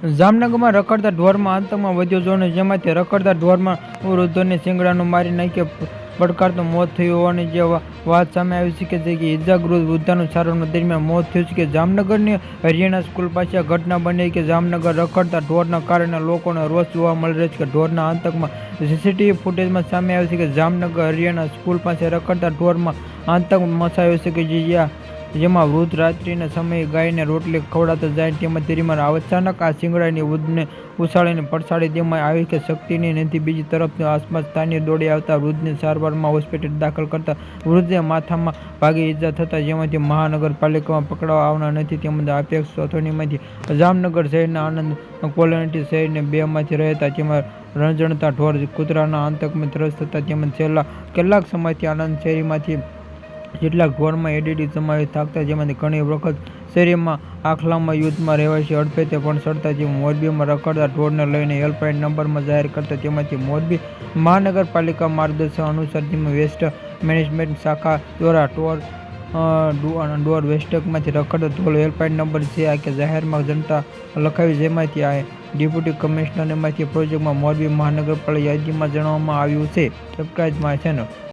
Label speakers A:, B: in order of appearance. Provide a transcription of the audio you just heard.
A: જામનગરમાં રખડતા ઢોરમાં આતંકમાં વધ્યો જોને જેમાંથી રખડતા ઢોરમાં વૃદ્ધોને સિંગડાનું મારી નાખી પડકારતું મોત થયું હોવાની જે વાત સામે આવી છે કે જે કે ઇજાગ્રસ્ત વૃદ્ધાનું સારવાર દરમિયાન મોત થયું છે કે જામનગરની હરિયાણા સ્કૂલ પાસે ઘટના બની કે જામનગર રખડતા ઢોરના કારણે લોકોને રોષ જોવા મળી રહ્યો છે કે ઢોરના આતંકમાં સીસીટીવી ફૂટેજમાં સામે આવ્યું છે કે જામનગર હરિયાણા સ્કૂલ પાસે રખડતા ઢોરમાં આતંક મચાયો છે કે જે જ્યાં જેમાં વૃદ્ધ રાત્રિના સમયે ગાયને રોટલી ખવડાતા જાય તેમાં તેરીમાં અચાનક આ શિંગડાની વૃદ્ધને ઉછાળીને પડછાડી તેમાં આવી કે શક્તિની નથી બીજી તરફ આસપાસ સ્થાનીય દોડી આવતા વૃદ્ધને સારવારમાં હોસ્પિટલ દાખલ કરતા વૃદ્ધે માથામાં ભાગે ઈજા થતા જેમાંથી મહાનગરપાલિકામાં પકડવા આવનાર નથી. તેમજ અપેક્ષ અથોનીમાંથી જામનગર શહેરના આનંદ કોલોની શહેરને બેમાંથી રહેતા તેમાં રણજણતા ઢોર કૂતરાના આતંકમાં ત્રસ્ત થતા તેમજ છેલ્લા કેટલાક સમયથી આનંદ શેરીમાંથી કેટલાક ઢોરમાં એડિટી સમાવેશ થાકતા જેમાંથી ઘણી વખત શેરીમાં આખલામાં યુદ્ધમાં રહેવાસી અડફેતે પણ સડતા જે મોરબીમાં રખડતા ઢોરને લઈને હેલ્પલાઇન નંબરમાં જાહેર કરતા તેમાંથી મોરબી મહાનગરપાલિકા માર્ગદર્શન અનુસાર જેમાં વેસ્ટ મેનેજમેન્ટ શાખા દ્વારા ટોર ડોર વેસ્ટકમાંથી રખડતા ઢોલ હેલ્પલાઇન નંબર છે આ કે જાહેરમાં જનતા લખાવી જેમાંથી આ ડેપ્યુટી કમિશનરમાંથી પ્રોજેક્ટમાં મોરબી મહાનગરપાલિકા યાદીમાં જણાવવામાં આવ્યું છે. Subscribe my channel